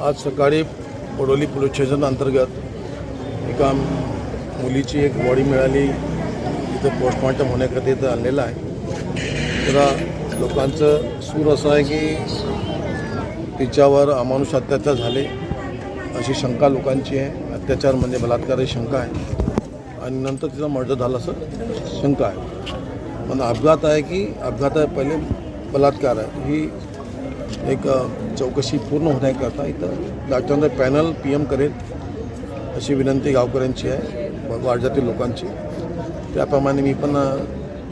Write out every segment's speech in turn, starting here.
आज सकाळी Padoli police station अंतर्गत एका मुलीची एक बॉडी मिळाली. तिथं पोस्टमॉर्टम होण्याकरता इथं आणलेलं आहे. तर लोकांचं सूर असं आहे की तिच्यावर अमानुष अत्याचार झाले अशी शंका लोकांची आहे. अत्याचार म्हणजे बलात्कार ही शंका आहे. आणि नंतर तिचा मर्डर झाला असं शंका आहे. पण अपघात आहे की अपघात आहे पहिले बलात्कार आहे. ही एक चौकशी पूर्ण होण्याकरता इथं डॉक्टरांचं पॅनल पी एम करेल अशी विनंती गावकऱ्यांची आहे व लोकांची. त्याप्रमाणे मी पण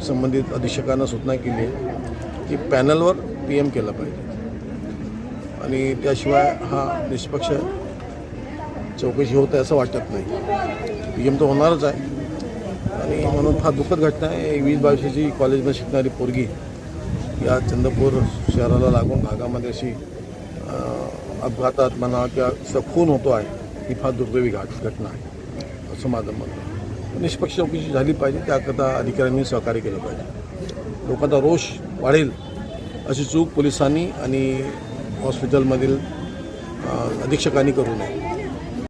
संबंधित अधीक्षकांना सूचना केली आहे की पॅनलवर पी एम केलं पाहिजे. आणि त्याशिवाय हा निष्पक्ष चौकशी होत आहे असं वाटत नाही. पी एम तर होणारच आहे. आणि म्हणून फार दुःखद घटना आहे. एक वीस बावीसची कॉलेजमध्ये शिकणारी पोरगी या चंद्रपूर शहराला लागून भागामध्ये अशी अपघातात म्हणा किंवा सखून खून होतो आहे ही फार दुर्दैवी घाट घटना आहे असं माझं मत आहे. निष्पक्ष चौकशी झाली पाहिजे. त्याकरता अधिकाऱ्यांनी सहकार्य केलं पाहिजे. लोकांचा रोष वाढेल अशी चूक पोलिसांनी आणि हॉस्पिटलमधील अधीक्षकांनी करू नये.